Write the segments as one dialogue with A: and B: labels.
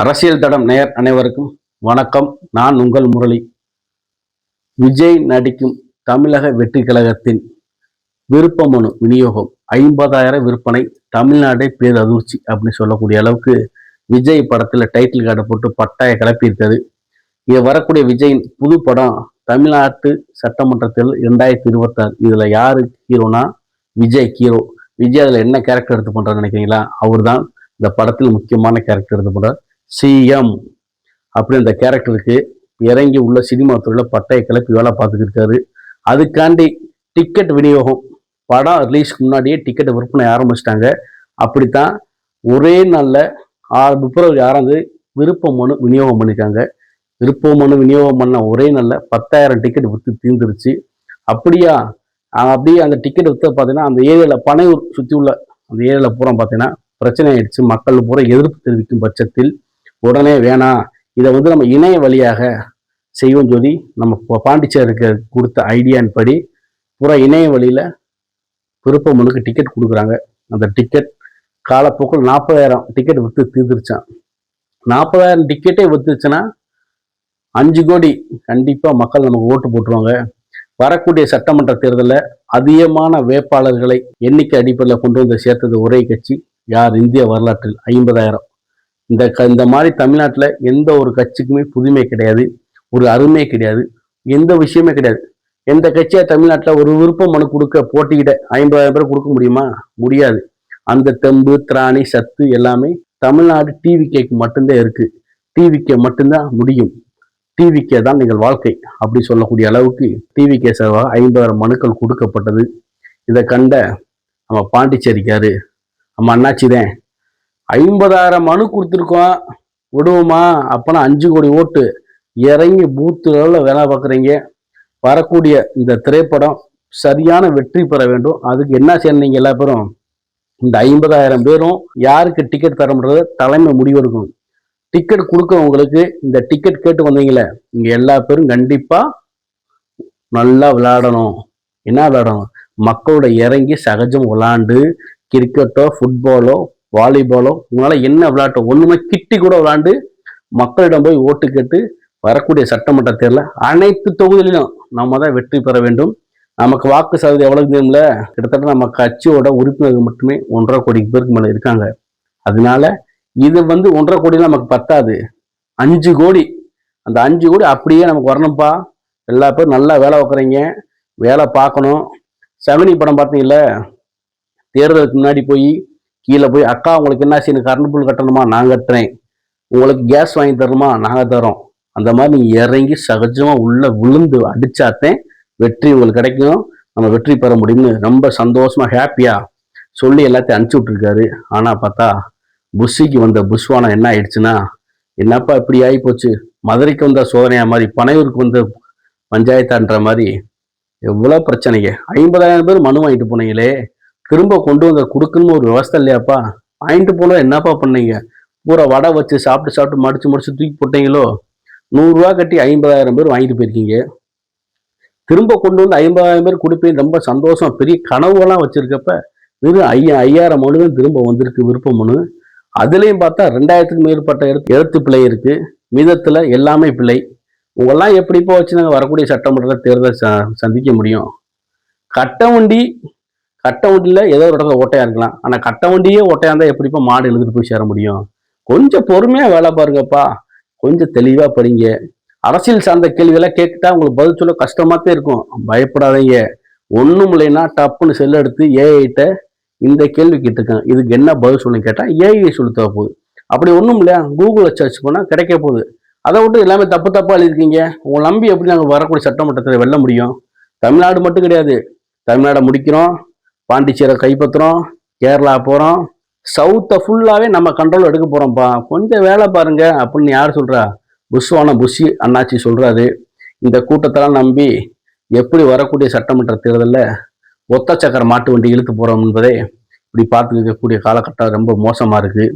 A: அரசியல் தடம் நேர் அனைவருக்கும் வணக்கம். நான் உங்கள் முரளி. விஜய் நடிக்கும் தமிழக வெற்றி கழகத்தின் விருப்ப மனு விநியோகம். ஐம்பதாயிரம் விற்பனை தமிழ்நாடே பேரதிர்ச்சி அப்படின்னு சொல்லக்கூடிய அளவுக்கு விஜய் படத்தில் டைட்டில் கார்டை போட்டு பட்டாய கிளப்பியிருக்காரு. இது வரக்கூடிய விஜயின் புது படம் தமிழ்நாட்டு சட்டமன்றத்தில் இரண்டாயிரத்தி இருபத்தாறு. இதில் யார் ஹீரோனா? விஜய் ஹீரோ. விஜய் அதில் என்ன கேரக்டர் எடுத்து பண்ணுறாரு நினைக்கிறீங்களா? அவர்தான் இந்த படத்தில் முக்கியமான கேரக்டர் எடுத்து பண்ணுறார் சிஎம் அப்படி அந்த கேரக்டருக்கு இறங்கி உள்ள சினிமா துறையில் பட்டைய கிளப்பி வேலை பார்த்துக்கிட்டு இருக்காரு. அதுக்காண்டி டிக்கெட் விநியோகம் படம் ரிலீஸ்க்கு முன்னாடியே டிக்கெட் விற்பனை ஆரம்பிச்சிட்டாங்க. அப்படித்தான் ஒரே நாளில் ஆறு பிப்ரவரி ஆறாம் தேதி விருப்ப மனு விநியோகம் பண்ணியிருக்காங்க விருப்ப மனு விநியோகம் பண்ண ஒரே நாளில் பத்தாயிரம் டிக்கெட் விற்று தீர்ந்துருச்சு. அப்படியா அப்படியே அந்த டிக்கெட் விற்று பார்த்தீங்கன்னா அந்த ஏரியாவில் பனையூர் சுற்றி உள்ள அந்த ஏரியாவில் பூரா பார்த்தீங்கன்னா பிரச்சனை ஆயிடுச்சு. மக்கள் பூரா எதிர்ப்பு தெரிவிக்கும் பட்சத்தில் உடனே வேணாம் இதை வந்து நம்ம இணைய வழியாக செய்வோம் சொல்லி நம்ம பா- பாண்டிச்சேரிக்கு கொடுத்த ஐடியான் படி பூரா இணைய வழியில் விருப்பமனுக்கு டிக்கெட் கொடுக்குறாங்க. அந்த டிக்கெட் காலப்போக்கில் நாற்பதாயிரம் டிக்கெட் விற்று தீர்ந்துருச்சான் நாற்பதாயிரம் டிக்கெட்டே விற்றுச்சுன்னா அஞ்சு கோடி கண்டிப்பாக மக்கள் நமக்கு ஓட்டு போட்டுருவாங்க. வரக்கூடிய சட்டமன்ற தேர்தலில் அதிகமான வேட்பாளர்களை எண்ணிக்கை அடிப்படையில் கொண்டு வந்து சேர்த்தது ஒரே கட்சி. யார் இந்திய வரலாற்றில் ஐம்பதாயிரம். இந்த க இந்த மாதிரி தமிழ்நாட்டில் எந்த ஒரு கட்சிக்குமே புதுமை கிடையாது. ஒரு அருமை கிடையாது. எந்த விஷயமே கிடையாது. எந்த கட்சியாக தமிழ்நாட்டில் ஒரு விருப்ப மனு கொடுக்க போட்டியிட ஐம்பதாயிரம் பேர் கொடுக்க முடியுமா? முடியாது. அந்த தெம்பு திராணி சத்து எல்லாமே தமிழ்நாடு டிவிகேக்கு மட்டும்தான் இருக்குது டிவிகே மட்டும்தான் முடியும். டிவிகே தான் நீங்கள் வாழ்க்கை அப்படி சொல்லக்கூடிய அளவுக்கு டிவிகே சார்பாக ஐம்பதாயிரம் மனுக்கள் கொடுக்கப்பட்டது. இதை கண்ட நம்ம பாண்டிச்சேரிக்காரு நம்ம அண்ணாச்சி தான் ஐம்பதாயிரம் மனு கொடுத்துருக்கோம். விடுவோமா? அப்போனா அஞ்சு கோடி ஓட்டு. இறங்கி பூத்து லெவலில் வேலை பார்க்குறீங்க. வரக்கூடிய இந்த திரைப்படம் சரியான வெற்றி பெற வேண்டும். அதுக்கு என்ன செய்யணும் நீங்கள் எல்லா பேரும்? இந்த ஐம்பதாயிரம் பேரும் யாருக்கு டிக்கெட் தரமுன்றது தலைமை முடிவெடுக்கும் டிக்கெட் கொடுக்கறவங்களுக்கு இந்த டிக்கெட் கேட்டு வந்தீங்களே இங்கே எல்லா பேரும் கண்டிப்பாக நல்லா விளையாடணும். என்ன விளையாடணும்? மக்களோட இறங்கி சகஜம் விளாண்டு கிரிக்கெட்டோ ஃபுட்பாலோ வாலிபாலோ உங்களால் என்ன விளையாட்டோ ஒன்றுமே கிட்டி கூட விளையாண்டு மக்களிடம் போய் ஓட்டு கேட்டு வரக்கூடிய சட்டமன்ற தேர்தலில் அனைத்து தொகுதிகளிலும் நம்ம தான் வெற்றி பெற வேண்டும். நமக்கு வாக்கு சதவீதம் எவ்வளவு தெரியுமில்ல? கிட்டத்தட்ட நம்ம கட்சியோட உறுப்பினர்கள் மட்டுமே ஒன்றரை கோடிக்கு பேருக்கு மேலே இருக்காங்க. அதனால இது வந்து ஒன்றரை கோடி நமக்கு பத்தாது. அஞ்சு கோடி. அந்த அஞ்சு கோடி அப்படியே நமக்கு வரணும்ப்பா எல்லா பேரும் நல்லா வேலை வைக்கிறீங்க வேலை பார்க்கணும். செவனி படம் பார்த்தீங்கல்ல? தேர்தலுக்கு முன்னாடி போய் கீழே போய் அக்கா உங்களுக்கு என்ன செய்யணும் கரண்ட் பில் கட்டணுமா? நான் கட்டுறேன். உங்களுக்கு கேஸ் வாங்கி தரணுமா? நாங்கள் தரோம். அந்த மாதிரி நீங்கள் இறங்கி சகஜமாக உள்ள விழுந்து அடித்தாத்தேன் வெற்றி உங்களுக்கு கிடைக்கும். நம்ம வெற்றி பெற முடியும்னு ரொம்ப சந்தோஷமாக ஹாப்பியாக சொல்லி எல்லாத்தையும் அனுப்பிச்சி விட்டுருக்காரு. ஆனால் பார்த்தா புஷிக்கு வந்த புஷ்வானம் என்ன ஆயிடுச்சுன்னா என்னப்பா இப்படி ஆகி போச்சு மதுரைக்கு வந்த சோதனையா மாதிரி பனையூருக்கு வந்த பஞ்சாயத்தான்ற மாதிரி எவ்வளோ பிரச்சனைங்க. ஐம்பதாயிரம் பேர் மனு வாங்கிட்டு போனீங்களே. திரும்ப கொண்டு வந்து கொடுக்கணும்னு ஒரு விவஸ்தை இல்லையாப்பா? வாங்கிட்டு போனால் என்னப்பா பண்ணீங்க? பூரா வடை வச்சு சாப்பிட்டு சாப்பிட்டு மடிச்சு முடிச்சு தூக்கி போட்டீங்களோ? நூறுரூவா கட்டி ஐம்பதாயிரம் பேர் வாங்கிட்டு போயிருக்கீங்க. திரும்ப கொண்டு வந்து ஐம்பதாயிரம் பேர் கொடுப்பேன் ரொம்ப சந்தோஷம். பெரிய கனவுலாம் வச்சுருக்கப்ப வெறும் ஐயா ஐயாயிரம் மனு தான் திரும்ப வந்திருக்கு விருப்பம்னு. அதுலேயும் பார்த்தா ரெண்டாயிரத்துக்கு மேற்பட்ட எழுத்து எழுத்து பிழை இருக்குது மீதத்தில் எல்லாமே பிழை. உங்கெல்லாம் எப்படிப்போ வச்சு நாங்கள் வரக்கூடிய சட்டமன்ற தேர்தல் ச சந்திக்க முடியும்? கட்ட வண்டி கட்ட வண்டியில் ஏதோ ஒரு இடத்துல ஓட்டையாக இருக்கலாம். ஆனால் கட்ட வண்டியே ஓட்டையாக இருந்தால் எப்படிப்பா மாடு எழுதிட்டு போய் சேர முடியும்? கொஞ்சம் பொறுமையாக வேலை பாருங்கப்பா. கொஞ்சம் தெளிவாக படிங்க. அரசியல் சார்ந்த கேள்வியெல்லாம் கேட்டுட்டா உங்களுக்கு பதில் சொல்ல கஷ்டமா தான் இருக்கும். பயப்படாதீங்க. ஒன்றும் இல்லைன்னா டப்புன்னு செல் எடுத்து ஏஐட்ட இந்த கேள்வி கேட்டிருக்காங்க இதுக்கு என்ன பதில் சொல்லுன்னு கேட்டால் ஏஐ சொல்லி தர போகுது. அப்படி ஒன்றும் இல்லையா? கூகுளில் சர்ச் பண்ணால் கிடைக்க போகுது. அதை விட்டு எல்லாமே தப்பு தப்பாக எழுதிருக்கீங்க உங்களை நம்பி எப்படி நாங்கள் வரக்கூடிய சட்டமன்றத்தில் வெல்ல முடியும்? தமிழ்நாடு மட்டும் கிடையாது. தமிழ்நாடை முடிக்கிறோம். பாண்டிச்சேரை கைப்பற்றுறோம் கேரளா போகிறோம் சவுத்தை ஃபுல்லாகவே நம்ம கண்ட்ரோல் எடுக்க போகிறோம்ப்பா கொஞ்சம் வேலை பாருங்க அப்படின்னு யார் சொல்கிறா புஷ்வான புஷி அண்ணாச்சி சொல்கிறாரு இந்த கூட்டத்தெல்லாம் நம்பி எப்படி வரக்கூடிய சட்டமன்ற தேர்தலில் ஒத்த சக்கர மாட்டு வண்டி இழுத்து போகிறோம் என்பதை இப்படி பார்த்து இருக்கக்கூடிய காலகட்டம் ரொம்ப மோசமாக இருக்குது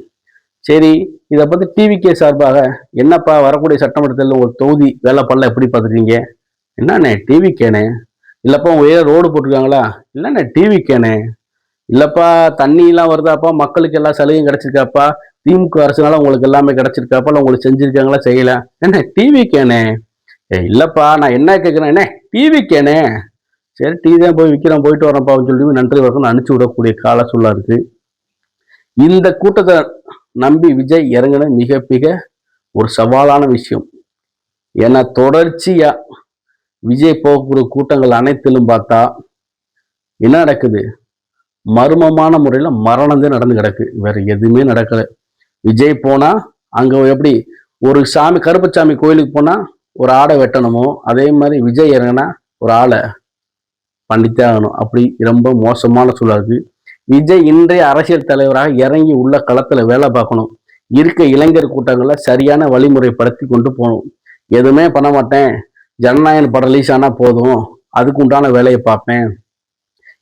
A: சரி இதை பற்றி டிவிகே சார்பாக என்னப்பா வரக்கூடிய சட்டமன்ற தேர்தலில் ஒரு தொகுதி வேலை பண்ணல எப்படி பார்த்துருக்கீங்க? என்னண்ணே டிவிக்கேனே இல்லைப்பா உங்கள் ஏரியா ரோடு போட்டிருக்காங்களா? இல்லைண்ணே டிவிக்கேண்ணே இல்லைப்பா தண்ணியெல்லாம் வருதாப்பா? மக்களுக்கு எல்லா சலுகையும் கிடச்சிருக்காப்பா? திமுக அரசுனால உங்களுக்கு எல்லாமே கிடச்சிருக்காப்பா? உங்களுக்கு செஞ்சுருக்காங்களா? செய்யலை. என்ன டிவி கேனே ஏ இல்லைப்பா நான் என்ன கேட்குறேன் என்ன டிவி கேனே சரி டீ தான் போய் விற்கிறேன் போயிட்டு வரேன்ப்பா சொல்லி நன்றி வணக்கம் அனுப்பிச்சு விடக்கூடிய கால சூழலாக இருக்குது இந்த கூட்டத்தை நம்பி விஜய் இறங்கின மிக மிக ஒரு சவாலான விஷயம். ஏன்னா தொடர்ச்சியாக விஜய் போகக்கூடிய கூட்டங்கள் அனைத்திலும் பார்த்தா என்ன நடக்குது? மர்மமான முறையில் மரணம் தான் நடந்து கிடக்கு. வேற எதுவுமே நடக்கலை. விஜய் போனால் அங்கே எப்படி ஒரு சாமி கருப்பசாமி கோயிலுக்கு போனால் ஒரு ஆடை வெட்டணுமோ அதே மாதிரி விஜய் இறங்கினா ஒரு ஆளை பண்ணித்தே ஆகணும். அப்படி ரொம்ப மோசமான சூழல் இருக்கு. விஜய் இன்றைய அரசியல் தலைவராக இறங்கி உள்ள களத்தில் வேலை பார்க்கணும். இருக்க இளைஞர் கூட்டங்களை சரியான வழிமுறைப்படுத்தி கொண்டு போகணும். எதுவுமே பண்ண மாட்டேன். ஜனநாயகன் படம் ரிலீஸ் ஆனால் போதும். அதுக்கு உண்டான வேலையை பார்ப்பேன்.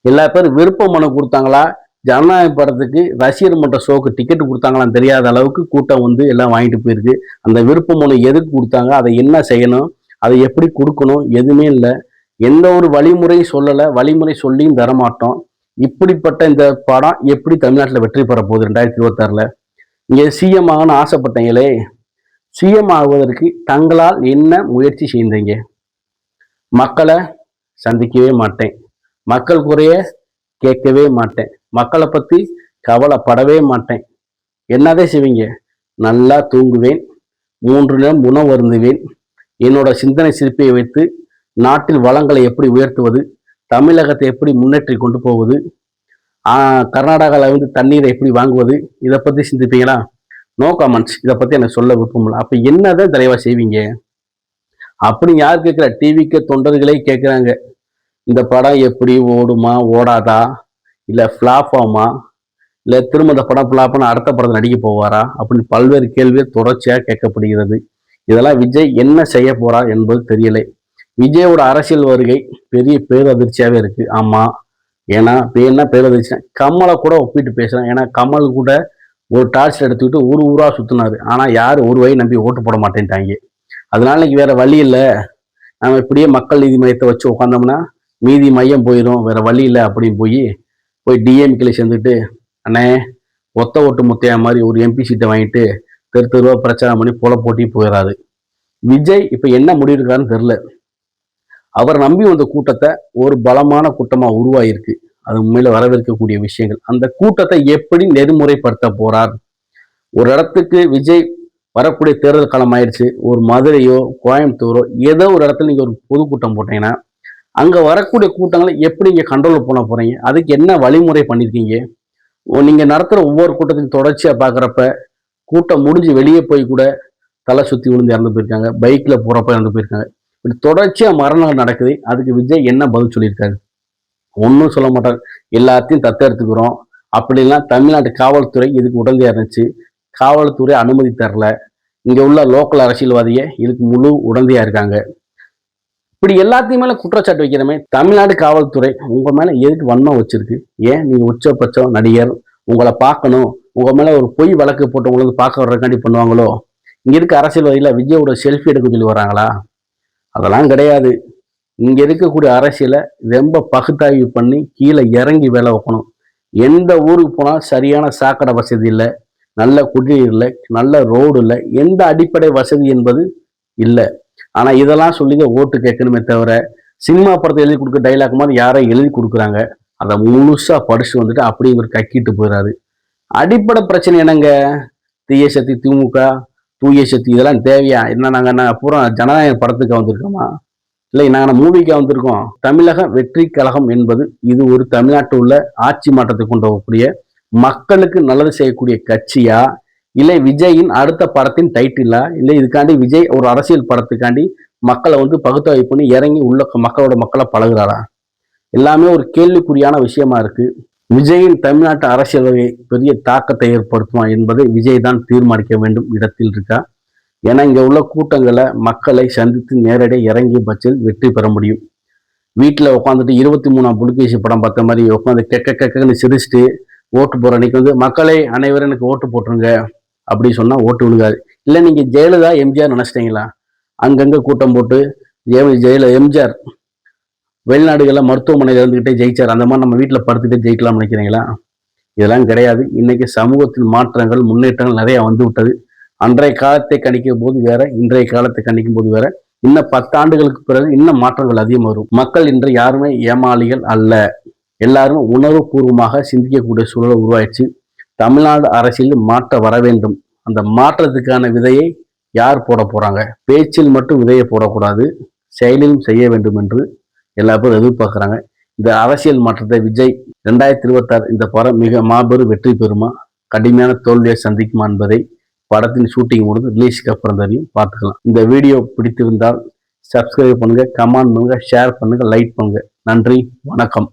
A: எல்லா பேரும் விருப்ப மனு கொடுத்தாங்களா? ஜனநாயக படத்துக்கு ரசிகர் மன்ற ஷோக்கு டிக்கெட் கொடுத்தாங்களான்னு தெரியாத அளவுக்கு கூட்டம் வந்து எல்லாம் வாங்கிட்டு போயிருக்கு. அந்த விருப்ப மனு எதுக்கு கொடுத்தாங்க? அதை என்ன செய்யணும்? அதை எப்படி கொடுக்கணும்? எதுவுமே இல்லை. எந்த ஒரு வழிமுறையும் சொல்லலை. வழிமுறை சொல்லியும் தரமாட்டோம். இப்படிப்பட்ட இந்த படம் எப்படி தமிழ்நாட்டில் வெற்றி பெற போகுது ரெண்டாயிரத்தி இருபத்தாறில்? இங்கே சிஎம் ஆகணும்னு ஆசைப்பட்டீங்களே. சிஎம் ஆகுவதற்கு தங்களால் என்ன முயற்சி செய்தீங்க? மக்களை சந்திக்கவே மாட்டேன். மக்கள் குறைய கேட்கவே மாட்டேன். மக்களை பற்றி கவலைப்படவே மாட்டேன். என்னதே செய்வீங்க? நல்லா தூங்குவேன். மூன்று நேரம் உணவு அருந்துவேன். என்னோட சிந்தனை சிற்பியை வைத்து நாட்டில் வளங்களை எப்படி உயர்த்துவது? தமிழகத்தை எப்படி முன்னேற்றி கொண்டு போவது? கர்நாடகாவில் வந்து தண்ணீரை எப்படி வாங்குவது? இதை பற்றி சிந்திப்பீங்களா? நோ காமெண்ட்ஸ் இதை பற்றி எனக்கு சொல்ல விருப்பம் இல்லை அப்போ என்னதான் தலைவா செய்வீங்க? அப்படி யார் கேட்குற? டிவிக்கு தொண்டர்களே கேட்குறாங்க. இந்த படம் எப்படி ஓடுமா ஓடாதா? இல்லை ஃப்ளாப் ஆகுமா இல்லை திரும்ப இந்த படம் ஃப்ளாப்னு அடுத்த படத்தை நடிக்க போவாரா? அப்படின்னு பல்வேறு கேள்வி தொடர்ச்சியாக கேட்கப்படுகிறது. இதெல்லாம் விஜய் என்ன செய்ய போறா என்பது தெரியலை. விஜயோட அரசியல் வருகை பெரிய பேரதிர்ச்சியாகவே இருக்கு. ஆமாம் ஏன்னா இப்போ என்ன பேரதிர்ச்சினா கமலை கூட ஒப்பிட்டு பேசுகிறேன் ஏன்னா கமல் கூட ஒரு டார்ச் எடுத்துக்கிட்டு ஊர் ஊராக சுற்றினார் ஆனால் யார் ஒரு வழி நம்பி ஓட்டு போட மாட்டேன்ட்டாங்க. அதனால இன்னைக்கு வேற வழி இல்லை. நம்ம இப்படியே மக்கள் நீதி மையத்தை வச்சு உட்காந்தோம்னா மீதி மையம் போயிடும் வேற வழி இல்லை அப்படின்னு போய் போய் டிஎம்கேல சேர்ந்துட்டு அண்ணே ஒத்த ஓட்டு முத்தையா மாதிரி ஒரு எம்பி சீட்டை வாங்கிட்டு தெரு தெருவா பிரச்சாரம் பண்ணி போல போட்டி போயிடாது விஜய் இப்போ என்ன முடிவு தெரில அவர் நம்பி வந்த கூட்டத்தை ஒரு பலமான கூட்டமாக உருவாயிருக்கு. அது உண்மையில வரவேற்கக்கூடிய விஷயங்கள். அந்த கூட்டத்தை எப்படி நெறிமுறைப்படுத்த போறார்? ஒரு இடத்துக்கு விஜய் வரக்கூடிய தேர்தல் காலம் ஆயிடுச்சு. ஒரு மதுரையோ கோயம்புத்தூரோ ஏதோ ஒரு இடத்துல நீங்கள் ஒரு பொதுக்கூட்டம் போட்டீங்கன்னா அங்கே வரக்கூடிய கூட்டங்களை எப்படி இங்கே கண்ட்ரோலில் பண்ண போகிறீங்க அதுக்கு என்ன வழிமுறை பண்ணியிருக்கீங்க நீங்கள் நடத்துகிற ஒவ்வொரு கூட்டத்தையும் தொடர்ச்சியாக பார்க்குறப்ப கூட்டம் முடிஞ்சு வெளியே போய் கூட தலை சுற்றி விழுந்து இறந்து போயிருக்காங்க. பைக்கில் போகிறப்ப இறந்து போயிருக்காங்க. இப்படி தொடர்ச்சியாக மரணங்கள் நடக்குது. அதுக்கு விஜய் என்ன பதில் சொல்லியிருக்காரு? ஒன்றும் சொல்ல மாட்டார். எல்லாத்தையும் தத்தெடுத்துக்கிறோம் அப்படிலாம் தமிழ்நாட்டு காவல்துறை இதுக்கு உடந்தையாக இருந்துச்சு. காவல்துறை அனுமதி தரல. இங்கே உள்ள லோக்கல் அரசியல்வாதியை இதுக்கு முழு உடந்தையாக இருக்காங்க. இப்படி எல்லாத்தையும் மேலே குற்றச்சாட்டு வைக்கிறமே தமிழ்நாடு காவல்துறை உங்கள் மேலே எதுக்கு வன்மம் வச்சுருக்கு? ஏன் நீங்கள் உச்சபட்சம் நடிகர் உங்களை பார்க்கணும் உங்கள் மேலே ஒரு பொய் வழக்கு போட்டு உங்களுக்கு பார்க்க வர்றதுக்காண்டி பண்ணுவாங்களோ? இங்கே இருக்க அரசியல்வாதியில் விஜயோட செல்ஃபி எடுக்க சொல்லி வராங்களா அதெல்லாம் கிடையாது. இங்கே இருக்கக்கூடிய அரசியலை ரொம்ப பகுத்தாய்வு பண்ணி கீழே இறங்கி வேலை வைக்கணும். எந்த ஊருக்கு போனால் சரியான சாக்கடை வசதி இல்லை. நல்ல குடிநீர் இல்லை நல்ல ரோடு இல்லை எந்த அடிப்படை வசதி என்பது இல்லை. ஆனால் இதெல்லாம் சொல்லி ஓட்டு கேட்கணுமே தவிர சினிமா படத்தை எழுதி கொடுக்க டைலாக் மாதிரி யாரோ எழுதி கொடுக்குறாங்க. அதை முழுசாக படிச்சு வந்துட்டு அப்படிங்கிற கக்கிட்டு போயிடாது அடிப்படை பிரச்சனை என்னங்க? தீய சக்தி திமுக தூய சக்தி இதெல்லாம் தேவையா? என்ன நாங்கள் என்ன பூரா ஜனநாயக படத்துக்கு வந்திருக்கோமா? இல்லை நாங்கள் மூவிக்கு வந்திருக்கோம். தமிழக வெற்றி கழகம் என்பது இது ஒரு தமிழ்நாட்டு உள்ள ஆட்சி மாற்றத்தை கொண்டு வரக்கூடிய மக்களுக்கு நல்லது செய்யக்கூடிய கட்சியா? இல்லை விஜயின் அடுத்த படத்தின் டைட்டிலா இல்லை இதுக்காண்டி விஜய் ஒரு அரசியல் படத்துக்காண்டி மக்களை வந்து பகுத்தாய்வு பண்ணி இறங்கி உள்ள மக்களோட மக்களை பழகுறாரா? எல்லாமே ஒரு கேள்விக்குறியான விஷயமா இருக்கு. விஜயின் தமிழ்நாட்டு அரசியல் வகை பெரிய தாக்கத்தை ஏற்படுத்துமா என்பதை விஜய் தான் தீர்மானிக்க வேண்டும் இடத்தில் இருக்கா? ஏன்னா இங்கே உள்ள கூட்டங்களை மக்களை சந்தித்து நேரடியாக இறங்கி பட்சத்தில் வெற்றி பெற முடியும். வீட்டில் உட்காந்துட்டு இருபத்தி மூணாம் புலிகேசி படம் பார்த்த மாதிரி உட்காந்து கெக்க கெக்கன்னு சிரிச்சுட்டு ஓட்டு போற அன்னைக்கு வந்து மக்களை அனைவரும் எனக்கு ஓட்டு போட்டுருங்க. அப்படி சொன்னால் ஓட்டு விழுகாது. இல்லை நீங்கள் ஜெயலலிதா எம்ஜிஆர் நினச்சிட்டீங்களா? அங்கங்கே கூட்டம் போட்டு ஜெயல எம்ஜிஆர் வெளிநாடுகளில் மருத்துவமனையில் இருந்துக்கிட்டே ஜெயிச்சார். அந்த மாதிரி நம்ம வீட்டில் படுத்துக்கிட்டே ஜெயிக்கலாம் நினைக்கிறீங்களா? இதெல்லாம் கிடையாது. இன்னைக்கு சமூகத்தில் மாற்றங்கள் முன்னேற்றங்கள் நிறைய வந்து விட்டது. அன்றைய காலத்தை கணிக்கும் போது வேற இன்றைய காலத்தை கணிக்கும் போது வேற. இன்னும் பத்தாண்டுகளுக்கு பிறகு இன்னும் மாற்றங்கள் அதிகம் வரும் மக்கள் இன்று யாருமே ஏமாளிகள் அல்ல. எல்லாரும் உணர்வு பூர்வமாக சிந்திக்கக்கூடிய சூழலை உருவாயிடுச்சு. தமிழ்நாடு அரசியலில் மாற்றம் வர வேண்டும். அந்த மாற்றத்துக்கான விதையை யார் போட போகிறாங்க பேச்சில் மட்டும் விதையை போடக்கூடாது. செயலிலும் செய்ய வேண்டும் என்று எல்லா பேரும் எதிர்பார்க்குறாங்க. இந்த அரசியல் மாற்றத்தை விஜய் ரெண்டாயிரத்தி இருபத்தாறு இந்த படம் மிக மாபெரும் வெற்றி பெறுமா? கடுமையான தோல்வியை சந்திக்குமா என்பதை படத்தின் ஷூட்டிங் முடிந்து ரிலீஸ்க்கு அப்புறம் தெரியும் பார்த்துக்கலாம். இந்த வீடியோ பிடித்திருந்தால் சப்ஸ்கிரைப் பண்ணுங்கள் கமெண்ட் பண்ணுங்கள் ஷேர் பண்ணுங்கள் லைக் பண்ணுங்கள் நன்றி வணக்கம்.